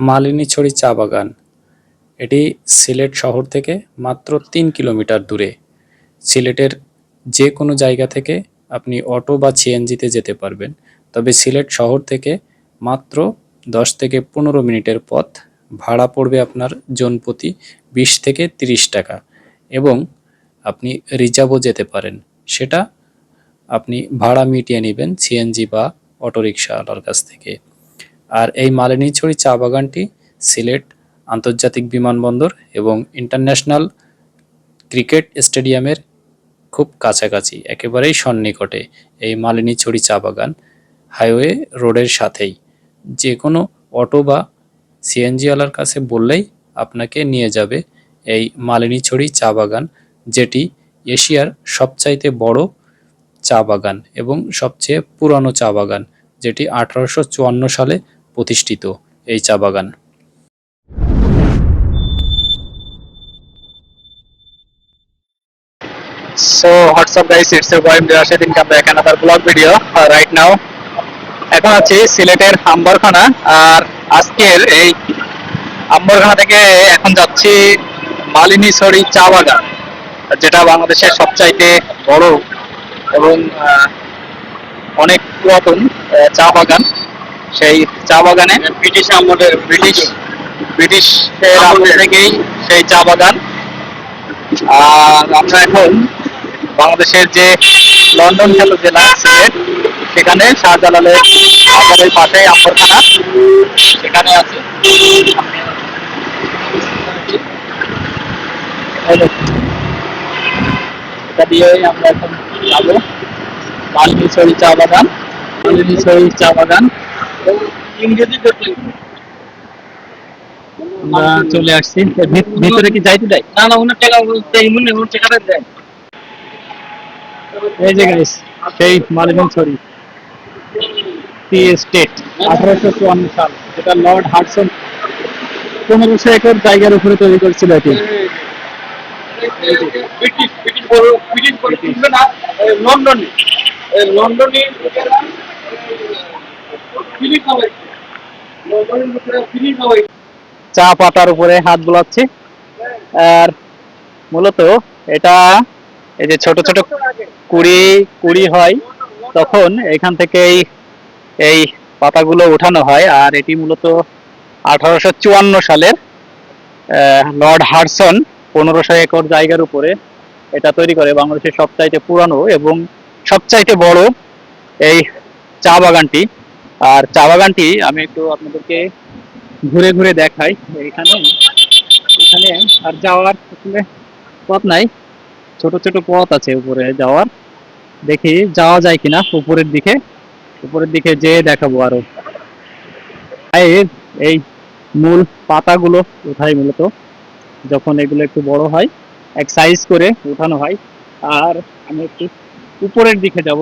মালিনীছড়ি চা বাগান। এটি সিলেট শহর থেকে মাত্র তিন কিলোমিটার দূরে। সিলেটের যে কোনো জায়গা থেকে আপনি অটো বা সিএনজিতে যেতে পারবেন। তবে সিলেট শহর থেকে মাত্র দশ থেকে পনেরো মিনিটের পথ। ভাড়া পড়বে আপনার জনপ্রতি বিশ থেকে তিরিশ টাকা এবং আপনি রিজার্ভও যেতে পারেন। সেটা আপনি ভাড়া মিটিয়ে নেবেন সিএনজি বা অটোরিকশাওয়ালার কাছ থেকে। আর এই মালিনীছড়ি চা বাগানটি সিলেট আন্তর্জাতিক বিমানবন্দর এবং ইন্টারন্যাশনাল ক্রিকেট স্টেডিয়ামের খুব কাছাকাছি, একেবারেই সন্নিকটে এই মালিনীছড়ি চা বাগান। হাইওয়ে রোডের সাথেই। যে কোনো অটো বা সিএনজিওয়ালার কাছে বললেই আপনাকে নিয়ে যাবে এই মালিনীছড়ি চা বাগান, যেটি এশিয়ার সবচাইতে বড় চা বাগান এবং সবচেয়ে পুরানো চা বাগান, যেটি আঠারোশো চুয়ান্ন সালে প্রতিষ্ঠিত এই চা বাগান। So what's up guys, it's your boy Imtiaz Rashid. Come back another vlog video uh. এখন আছি সিলেটের আম্বরখানা আর আজকের এই আম্বরখানা থেকে এখন যাচ্ছি মালিনী সরি চা বাগান যেটা বাংলাদেশের সবচাইতে বড় এবং অনেক পুরাতন চা বাগান। সেই চা বাগানে। ব্রিটিশ আমলের ব্রিটিশ ব্রিটিশের আমল থেকেই সেই চা বাগান। আর আমরা এখন বাংলাদেশের যে লন্ডন খ্যাত জেলা সিলেট সেখানে শাহজালালের বাজারের পাশে আম্বরখানা সেখানে আছে। এটা দিয়ে আমরা এখন যাব। মালিনীছড়ি চা বাগান। মালিনীছড়ি চা বাগান। আমরা চলে আসছি। ভিতরে কি যাইতে দেয়? না না উনার টাকা এমনি উনার টাকা দেয়। এই যে গাইস সেই মালিনীছড়ি টি এস্টেট আঠারোশো চুয়ান্ন সাল যেটা লর্ড হাডসন পনেরোশো একর জায়গার উপরে তৈরি করেছিল এটি। লন্ডনে লন্ডনে চা পাতার উপরে হাত বোলাচ্ছি। আর মূলত এটা এই যে ছোট ছোট কুড়ি কুড়ি হয়, তখন এখান থেকেই এই পাতাগুলো ওঠানো হয়। আর এটি মূলত আঠারোশো চুয়ান্ন সালের লর্ড হারসন পনেরোশো একর জায়গার উপরে এটা তৈরি করে। বাংলাদেশের সবচাইতে পুরানো এবং সবচাইতে বড় এই চা বাগানটি আর চা বাগানটি আমি একটু আপনাদেরকে ঘুরে ঘুরে দেখাই। এখানে এখানে আর যাওয়ার আসলে পথ নাই। ছোট ছোট পথ আছে উপরে যাওয়ার। দেখি যাওয়া যায় কিনা উপরের দিকে। উপরের দিকে যেয়ে দেখাবো আরও। এই মূল পাতাগুলো উঠাই মূলত। যখন এগুলো একটু বড় হয়, এক সাইজ করে উঠানো হয়। আর আমি একটু উপরের দিকে যাব।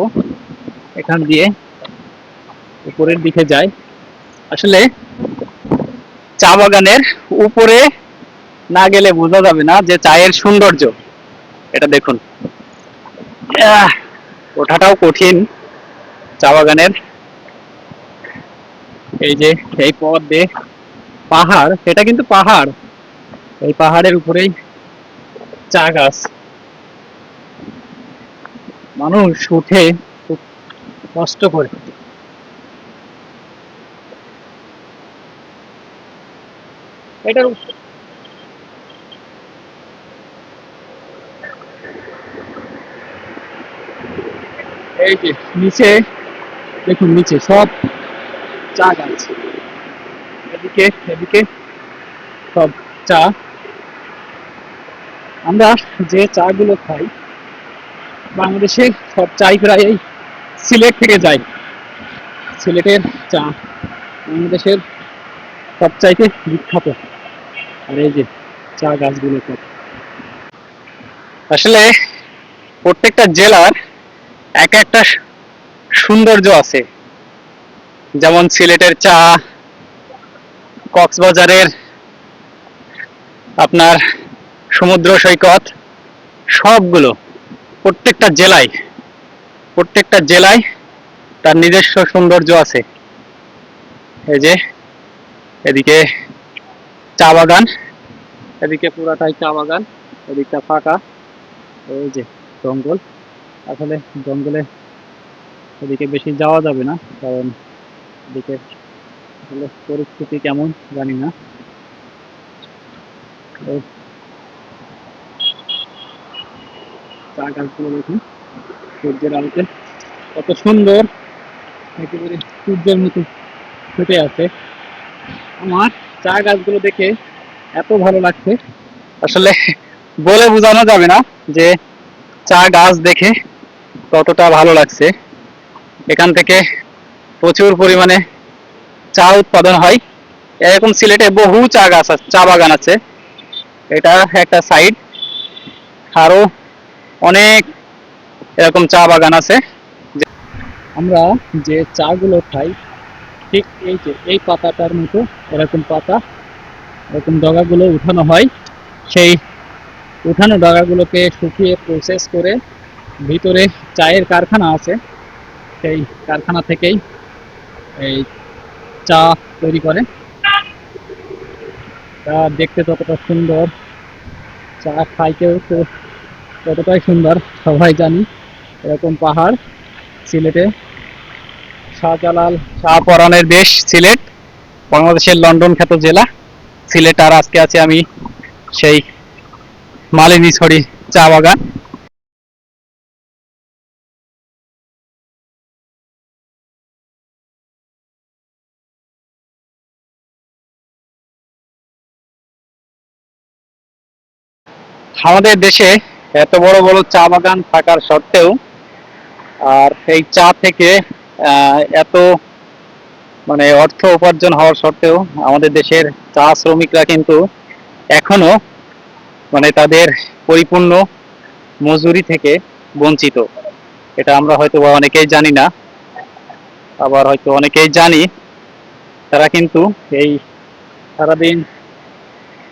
এখান দিয়ে উপরের দিকে যাই। আসলে চা বাগানের উপরে না গেলে বোঝা যাবে না যে চায়ের সৌন্দর্য। এটা দেখুন। ওঠাটাও কঠিন চা বাগানের। এই যে, এই পথ দিয়ে পাহাড়, এটা কিন্তু পাহাড়। এই পাহাড়ের উপরেই চা গাছ। মানুষ উঠে খুব কষ্ট করে। এটার এই যে নিচে, দেখুন নিচে সব চা গাছ। এদিকে এদিকে সব চা। আমরা যে চা গুলো খাই বাংলাদেশে সব চাই প্রায় এই সিলেট থেকে যায়। সিলেটের চা বাংলাদেশের সবচাইতে বিখ্যাত। আর এই যে চা গাছগুলো আসলে প্রত্যেকটা জেলার এক একটা সৌন্দর্য আছে। যেমন সিলেটের চা, কক্সবাজারের আপনার সমুদ্র সৈকত, সবগুলো প্রত্যেকটা জেলায় প্রত্যেকটা জেলায় তার নিজস্ব সৌন্দর্য আছে। এই যে এদিকে চা বাগান। এদিকে পুরাটাই চা বাগান, এদিকটা ফাঁকা। এই যে জঙ্গল। আসলে জঙ্গলে এদিকে বেশি যাওয়া যাবে না, কারণ এদিকে আসলে পরিস্থিতি কেমন জানি না। চা গাছগুলো দেখুন, সূর্যের আলোতে কত সুন্দর। একেবারে সূর্যের মতো ফুটে আছে। আমার চা গাছগুলো দেখে এত ভালো লাগছে। আসলে বলে বোঝানো যাবে না যে চা গাছ দেখে কতটা ভালো লাগছে। এখান থেকে প্রচুর পরিমাণে চা উৎপাদন হয়। এরকম সিলেটে বহু চা গাছ আছে চা বাগান আছে। এটা একটা সাইড। আরও অনেক এরকম চা বাগান আছে। আমরা যে চা গুলো খাই ঠিক এই যে, এই পাতাটার মতো এরকম পাতা, এরকম ডগাগুলো উঠানো হয়। সেই উঠানো ডগাগুলোকে শুকিয়ে প্রসেস করে ভিতরে চায়ের কারখানা আছে। সেই কারখানা থেকেই এই চা তৈরি করে। চা দেখতে ততটা সুন্দর, চা খাইতেও তো ততটাই সুন্দর, সবাই জানি। এরকম পাহাড়, সিলেটে শাহজালাল শাহপরানের দেশ, সিলেট, বাংলাদেশের লন্ডন খ্যাত জেলা। সিলেট আর আজকে আছে আমি সেই মালিনী ছড়ি চা বাগান। আমাদের দেশে এত বড় বড় চা বাগান থাকার সত্ত্বেও আর এই চা থেকে এত মানে অর্থ উপার্জন হওয়ার সত্ত্বেও আমাদের দেশের চা শ্রমিকরা কিন্তু এখনও মানে তাদের পরিপূর্ণ মজুরি থেকে বঞ্চিত। এটা আমরা হয়তো অনেকেই জানি না, আবার হয়তো অনেকেই জানি। তারা কিন্তু এই সারাদিন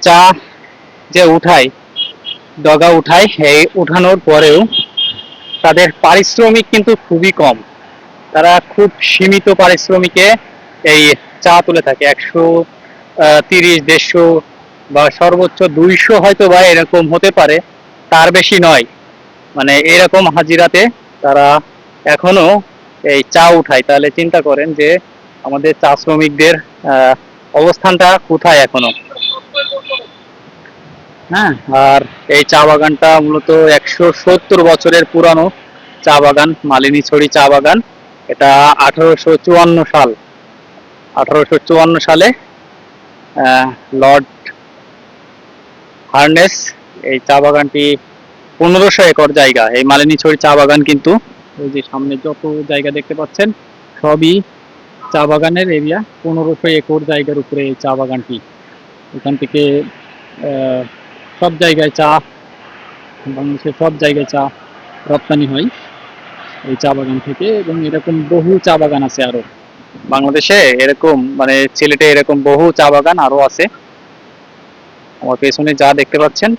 চা যে উঠায়, ডগা উঠায়, এই উঠানোর পরেও তাদের পারিশ্রমিক কিন্তু খুবই কম। তারা খুব সীমিত পারিশ্রমিকে এই চা তুলে থাকে। একশো তিরিশ, দেড়শো বা সর্বোচ্চ দুইশো হয়তো বা এরকম হতে পারে। তার বেশি নয়। মানে এরকম হাজিরাতে তারা এখনও এই চা উঠায়। তাহলে চিন্তা করেন যে আমাদের চা শ্রমিকদের অবস্থানটা কোথায় এখনও? হ্যাঁ আর এই চা বাগানটা মূলত একশো সত্তর বছরের পুরানো চা বাগান, মালিনী ছড়ি চা বাগান। এটা আঠারোশো চুয়ান্ন সাল। আঠারোশো চুয়ান্ন সালে লর্ড হার্নেস এই চা বাগানটি পনেরোশো একর জায়গা। এই মালিনী ছড়ি চা বাগান কিন্তু ওই যে সামনে যত জায়গা দেখতে পাচ্ছেন, সবই চা বাগানের এরিয়া পনেরোশো একর জায়গার উপরে এই চা বাগানটি। এখান থেকে সব জায়গায় চা, বাংলাদেশের সব জায়গায় চা রপ্তানি হয়। এই চা বাগান থেকে এবং এরকম বহু চা বাগান আছে আরও। বাংলাদেশে এরকম মানে সিলেটে এরকম বহু চা বাগান আরও আছে। আমার পেছনে যা দেখতে পাচ্ছেন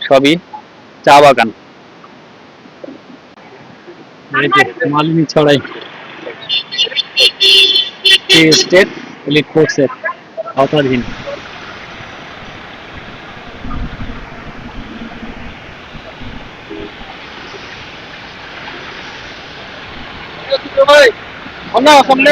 সবই চা বাগান। এই যে মালিনী ছড়াই স্টেট আওতাধীন ভাই সামনে সামনে